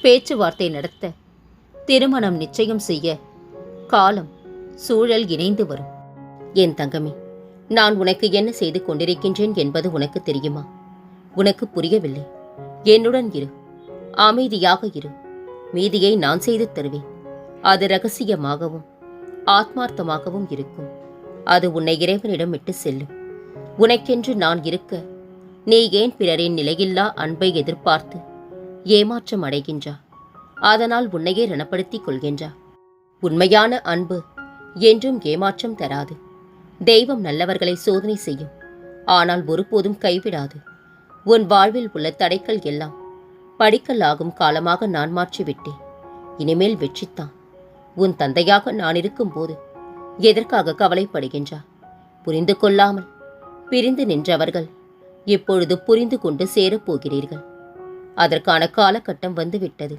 பேச்சுவார்த்தை நடத்த திருமணம் நிச்சயம் செய்ய காலம் சூழல் இணைந்து வரும். என் தங்கமே நான் உனக்கு என்ன செய்து கொண்டிருக்கின்றேன் என்பது உனக்கு தெரியுமா? உனக்கு புரியவில்லை. என்னுடன் இரு. அமைதியாக இரு. மீதியை நான் செய்து தருவேன். அது ரகசியமாகவும் ஆத்மார்த்தமாகவும் இருக்கும். அது உன்னை இறைவனிடம் விட்டு செல்லும். உனக்கென்று நான் இருக்க நீ ஏன் பிறரின் நிலையில்லா அன்பை எதிர்பார்த்து ஏமாற்றம் அடைகின்றா. அதனால் உன்னையே ரணப்படுத்திக் கொள்கின்றா. உண்மையான அன்பு என்றும் ஏமாற்றம் தராது. தெய்வம் நல்லவர்களை சோதனை செய்யும். ஆனால் ஒருபோதும் கைவிடாது. உன் வாழ்வில் உள்ள தடைகள் எல்லாம் படிக்கலாகும் காலமாக நான் மாற்றிவிட்டேன். இனிமேல் வெற்றித்தான். உன் தந்தையாக நான் இருக்கும்போது எதற்காக கவலைப்படுகின்றா? புரிந்து கொள்ளாமல் பிரிந்து நின்றவர்கள் இப்பொழுது புரிந்து கொண்டு சேரப் போகிறீர்கள். அதற்கான காலகட்டம் வந்துவிட்டது.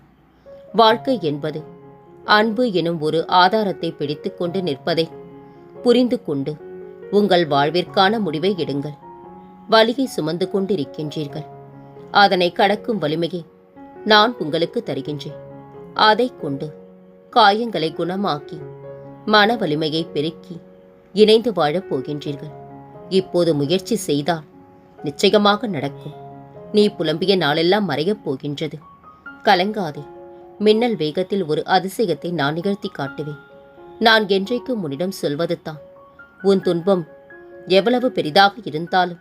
வாழ்க்கை என்பது அன்பு எனும் ஒரு ஆதாரத்தை பிடித்துக்கொண்டு நிற்பதை புரிந்து கொண்டு உங்கள் வாழ்விற்கான முடிவை எடுங்கள். வலியை சுமந்து கொண்டிருக்கின்றீர்கள். அதனை கடக்கும் வலிமையை நான் உங்களுக்கு தருகின்றேன். அதைக் கொண்டு காயங்களை குணமாக்கி மன வலிமையை பெருக்கி இணைந்து வாழப் போகின்றீர்கள். இப்போது முயற்சி செய்தால் நிச்சயமாக நடக்கும். நீ புலம்பிய நாளெல்லாம் மறையப் போகின்றது. கலங்காதே. மின்னல் வேகத்தில் ஒரு அதிசயத்தை நான் நிகழ்த்தி காட்டுவேன். நான் என்றைக்கும் உன்னிடம் சொல்வது தான். உன் துன்பம் எவ்வளவு பெரிதாக இருந்தாலும்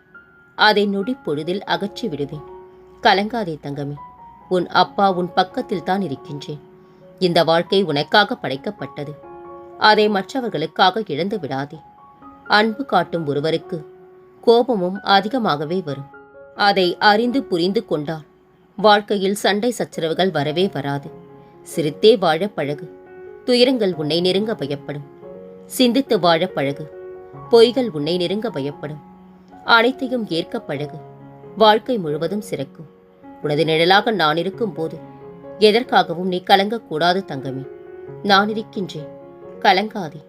அதை நொடி பொழுதில் அகற்றி விடுவேன். கலங்காதே தங்கமே. உன் அப்பா உன் பக்கத்தில் தான் இருக்கின்றேன். இந்த வாழ்க்கை உனக்காக படைக்கப்பட்டது. அதை மற்றவர்களுக்காக இழந்து விடாதே. அன்பு காட்டும் ஒருவருக்கு கோபமும் அதிகமாகவே வரும். அதை அறிந்து புரிந்து கொண்டால் வாழ்க்கையில் சண்டை சச்சரவுகள் வரவே வராது. சிரித்தே வாழ பழகு. துயரங்கள் உன்னை நெருங்க பயப்படும். சிந்தித்து வாழ பழகு. பொய்கள் உன்னை நெருங்க பயப்படும். அனைத்தையும் ஏற்க பழகு. வாழ்க்கை முழுவதும் சிறக்கும். உனது நிழலாக நான் இருக்கும்போது எதற்காகவும் நீ கலங்கக்கூடாது தங்கமே. நான் இருக்கின்றேன். கலங்காதே.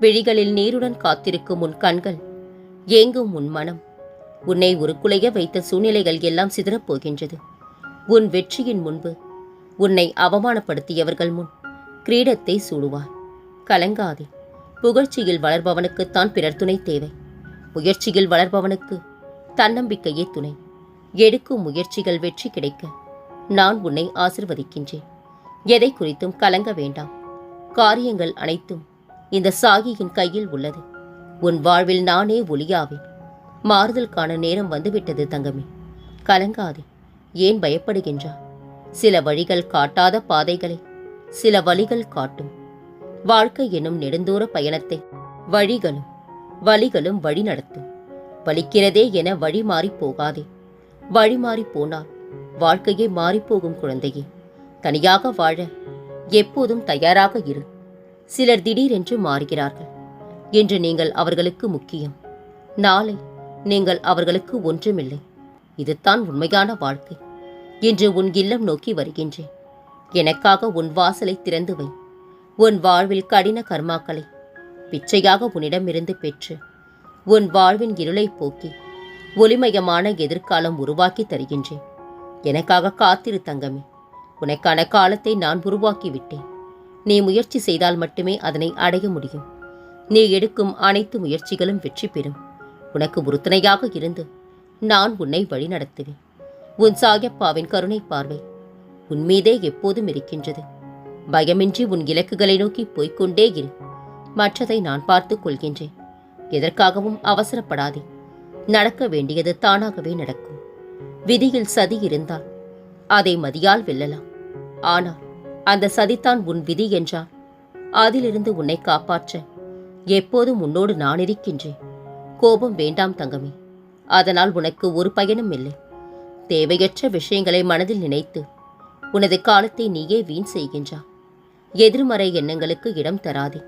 விழிகளில் நீருடன் காத்திருக்கும் உன் கண்கள் ஏங்கும் உன் மனம் உன்னை ஒரு குலைய வைத்த சூழ்நிலைகள் எல்லாம் சிதறப்போகின்றது. உன் வெற்றியின் முன்பு உன்னை அவமானப்படுத்தியவர்கள் முன் கிரீடத்தை சூடுவாய். கலங்காதே. புகழ்ச்சியில் வளர்பவனுக்குத்தான் பிறர் துணை தேவை. முயற்சியில் வளர்பவனுக்கு தன்னம்பிக்கையே துணை. எடுக்கும் முயற்சிகள் வெற்றி கிடைக்க நான் உன்னை ஆசிர்வதிக்கின்றேன். எதை குறித்தும் கலங்க வேண்டாம். காரியங்கள் அனைத்தும் இந்த சாகியின் கையில் உள்ளது. உன் வாழ்வில் நானே ஒளியாவேன். மாறுதலுக்கான நேரம் வந்துவிட்டது தங்கமே. கலங்காதே ஏன் பயப்படுகின்றா? சில வழிகள் காட்டாத பாதைகளை சில வழிகள் காட்டும். வாழ்க்கை என்னும் நெடுந்தூர பயணத்தை வழிகளும் வழிகளும் வழி நடத்தும். வலிக்கிறதே என வழி மாறிப் போகாதே. வழி மாறி போனால் வாழ்க்கையே மாறிப்போகும் குழந்தையே. தனியாக வாழ எப்போதும் தயாராக இரு. சிலர் திடீரென்று மாறுகிறார்கள். என்று நீங்கள் அவர்களுக்கு முக்கியம். நாளை நீங்கள் அவர்களுக்கு ஒன்றுமில்லை. இதுதான் உண்மையான வாழ்க்கை. இன்று உன் இல்லம் நோக்கி வருகின்றேன். எனக்காக உன் வாசலை திறந்து வை. உன் வாழ்வில் கடின கர்மாக்களை பிச்சையாக உன்னிடமிருந்து பெற்று உன் வாழ்வின் இருளை போக்கி ஒளிமயமான எதிர்காலம் உருவாக்கி தருகின்றேன். எனக்காக காத்திரு தங்கமே. உனக்கான காலத்தை நான் உருவாக்கிவிட்டேன். நீ முயற்சி செய்தால் மட்டுமே அதனை அடைய முடியும். நீ எடுக்கும் அனைத்து முயற்சிகளும் வெற்றி பெறும். உனக்கு உறுதுணையாக இருந்து நான் உன்னை வழிநடத்துவேன். உன் சாயப்பாவின் கருணை பார்வை உன் மீதே எப்போதும் இருக்கின்றது. பயமின்றி உன் இலக்குகளை நோக்கி போய்க்கொண்டே இரு. மற்றதை நான் பார்த்துக் கொள்கின்றேன். எதற்காகவும் அவசரப்படாதே. நடக்க வேண்டியது தானாகவே நடக்கும். விதியில் சதி இருந்தால் அதை மதியால் வெல்லலாம். ஆனால் அந்த சதித்தான் உன் விதி என்றால் அதிலிருந்து உன்னை காப்பாற்ற எப்போதும் உன்னோடு நான் இருக்கின்றேன். கோபம் வேண்டாம் தங்கமே. அதனால் உனக்கு ஒரு பயனும் இல்லை. தேவையற்ற விஷயங்களை மனதில் நினைத்து உனது காலத்தை நீயே வீண் செய்கின்றா. எதிர்மறை எண்ணங்களுக்கு இடம் தராதே.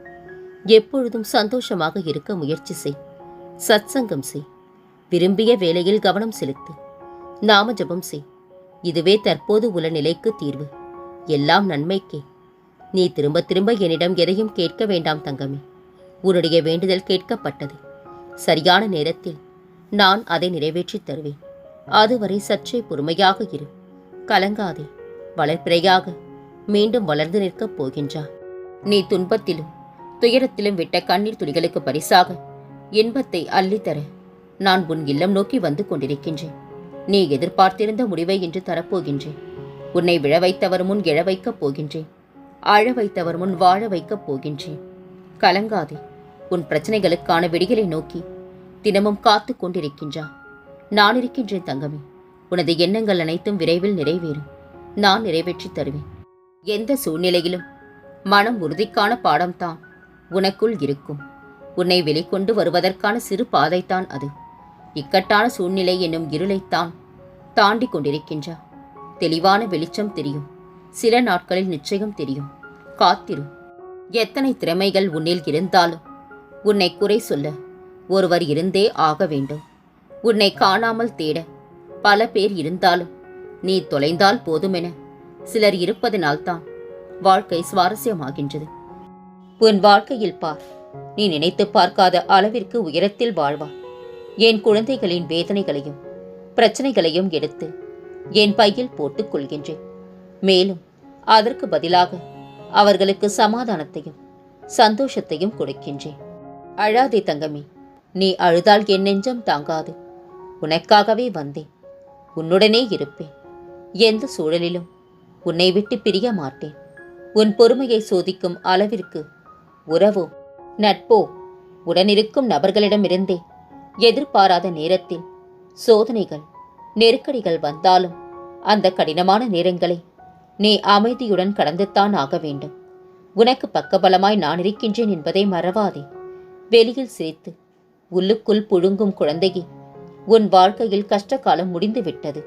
எப்பொழுதும் சந்தோஷமாக இருக்க முயற்சி செய். சத்சங்கம் செய். விரும்பிய வேலையில் கவனம் செலுத்து. நாம ஜபம் செய். இதுவே தற்போது உள்ள நிலைக்கு தீர்வு. எல்லாம் நன்மைக்கே. நீ திரும்ப திரும்ப என்னிடம் எதையும் கேட்க வேண்டாம் தங்கமே. உன்னுடைய வேண்டுதல் கேட்கப்பட்டது. சரியான நேரத்தில் நான் அதை நிறைவேற்றித் தருவேன். அதுவரை சற்றே பொறுமையாக இரு. கலங்காதே. வளர்ப்பிறையாக மீண்டும் வளர்ந்து நிற்கப் போகின்றார் நீ துன்பத்திலும் துயரத்திலும் விட்ட கண்ணீர் துளிகளுக்கு பரிசாக இன்பத்தை அள்ளித்தர நான் உன் இல்லம் நோக்கி வந்து கொண்டிருக்கின்றேன். நீ எதிர்பார்த்திருந்த முடிவை இன்று தரப்போகின்றேன். உன்னை விழ வைத்தவர் முன் எழ வைக்கப் போகின்றேன். அழ வைத்தவர் முன் வாழ வைக்கப் போகின்றேன். கலங்காதே. உன் பிரச்சனைகளுக்கான விடிகளை நோக்கி தினமும் காத்து கொண்டிருக்கின்றா நான் இருக்கின்றேன் தங்கமே. உனது எண்ணங்கள் அனைத்தும் விரைவில் நிறைவேறும். நான் நிறைவேற்றி தருவேன். எந்த சூழ்நிலையிலும் மனம் உறுதிக்கான பாடம்தான் உனக்குள் இருக்கும். உன்னை வெளிக்கொண்டு வருவதற்கான சிறு பாதைத்தான் அது. இக்கட்டான சூழ்நிலை என்னும் இருளைத்தான் தாண்டி கொண்டிருக்கின்றா தெளிவான வெளிச்சம் தெரியும். சில நாட்களில் நிச்சயம் தெரியும். காத்திரும் எத்தனை திறமைகள் உன்னில் இருந்தாலும் உன்னை குறை சொல்ல ஒருவர் இருந்தே ஆக வேண்டும். உன்னை காணாமல் தேட பல பேர் இருந்தாலும் நீ தொலைந்தால் போதுமென சிலர் இருப்பதனால்தான் வாழ்க்கை சுவாரஸ்யமாகின்றது. உன் வாழ்க்கையில் பார் நீ நினைத்து பார்க்காத அளவிற்கு உயரத்தில் வாழ்வா. என் குழந்தைகளின் வேதனைகளையும் பிரச்சனைகளையும் எடுத்து என் பையில் போட்டுக் கொள்கின்றேன். மேலும் அதற்கு பதிலாக அவர்களுக்கு சமாதானத்தையும் சந்தோஷத்தையும் கொடுக்கின்றேன். அழாதே தங்கமே நீ அழுதால் என் நெஞ்சம் தாங்காது. உனக்காகவே வந்தேன். உன்னுடனே இருப்பேன். எந்த சூழலிலும் உன்னை விட்டு பிரிய மாட்டேன். உன் பொறுமையை சோதிக்கும் அளவிற்கு உறவோ நட்போ உடனிருக்கும் நபர்களிடமிருந்தே எதிர்பாராத நேரத்தில் சோதனைகள் நெருக்கடிகள் வந்தாலும் அந்த கடினமான நேரங்களை நீ அமைதியுடன் கடந்துத்தான் ஆக வேண்டும். உனக்கு பக்கபலமாய் நான் இருக்கின்றேன் என்பதை மறவாதே. வெளியில் சிரித்து உள்ளுக்குள் புழுங்கும் குழந்தையே உன் வாழ்க்கையில் கஷ்டகாலம் முடிந்து விட்டது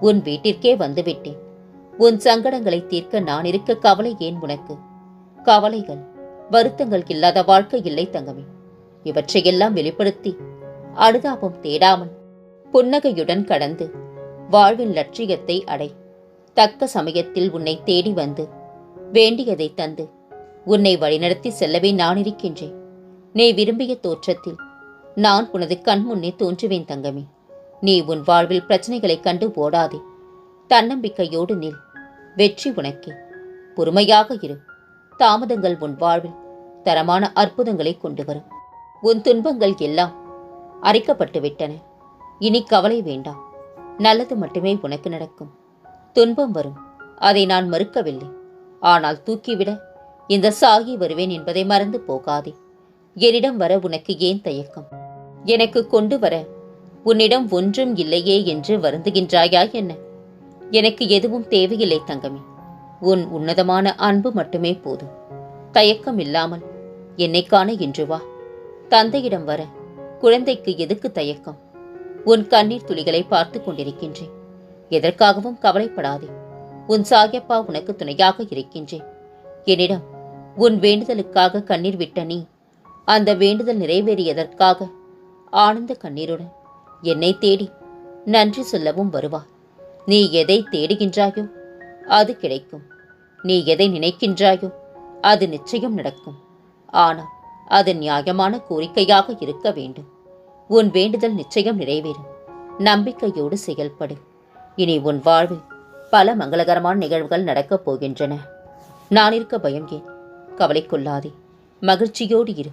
உன் வீட்டிற்கே வந்துவிட்டேன். உன் சங்கடங்களை தீர்க்க நான் இருக்க கவலை ஏன் உனக்கு? கவலைகள் வருத்தங்கள் இல்லாத வாழ்க்கை இல்லை தங்கமே. இவற்றையெல்லாம் வெளிப்படுத்தி அனுதாபம் தேடாமல் புன்னகையுடன் கடந்து வாழ்வின் லட்சியத்தை அடை. தக்க சமயத்தில் உன்னை தேடி வந்து வேண்டியதை தந்து உன்னை வழிநடத்தி செல்லவே நான் இருக்கின்றேன். நீ விரும்பிய தோற்றத்தில். நான் உனது கண்முன்னே தோன்றுவேன் தங்கமே. நீ உன் வாழ்வில் பிரச்சனைகளை கண்டு ஓடாதே. தன்னம்பிக்கையோடு நில். வெற்றி உனக்கே. பொறுமையாக இரு. தாமதங்கள் உன் வாழ்வில் தரமான அற்புதங்களை கொண்டு வரும் உன் துன்பங்கள் எல்லாம் அரைக்கப்பட்டு விட்டன இனி கவலை வேண்டாம். நல்லது மட்டுமே உனக்கு நடக்கும். துன்பம் வரும். அதை நான் மறுக்கவில்லை. ஆனால் தூக்கிவிட இந்த சாகி வருவேன் என்பதை மறந்து போகாதே. என்னிடம் வர உனக்கு ஏன் தயக்கம்? எனக்கு கொண்டு வர உன்னிடம் ஒன்றும் இல்லையே என்று வருந்துகின்றாயா என்ன? எனக்கு எதுவும் தேவையில்லை தங்கமே. உன் உன்னதமான அன்பு மட்டுமே போதும். தயக்கம் இல்லாமல் என்னை காண இன்று வா. தந்தையிடம் வர குழந்தைக்கு எதுக்கு தயக்கம்? உன் கண்ணீர் துளிகளை பார்த்து கொண்டிருக்கின்றேன். எதற்காகவும் கவலைப்படாதே. உன் சாயப்பா உனக்கு துணையாக இருக்கின்றேன். என்னிடம் உன் வேண்டுதலுக்காக கண்ணீர் விட்ட நீ அந்த வேண்டுதல் நிறைவேறியதற்காக ஆனந்த கண்ணீருடன் என்னை தேடி நன்றி சொல்லவும் வருவார் நீ எதை தேடுகின்றாயோ அது கிடைக்கும். நீ எதை நினைக்கின்றாயோ அது நிச்சயம் நடக்கும். ஆனால் அது நியாயமான கோரிக்கையாக இருக்க வேண்டும். உன் வேண்டுதல் நிச்சயம் நிறைவேறும். நம்பிக்கையோடு செயல்படு. இனி உன் வாழ்வில் பல மங்களகரமான நிகழ்வுகள் நடக்கப் போகின்றன. நான் இருக்க பயம் ஏன் கவலைக்கொள்ளாதே மகிழ்ச்சியோடு இரு.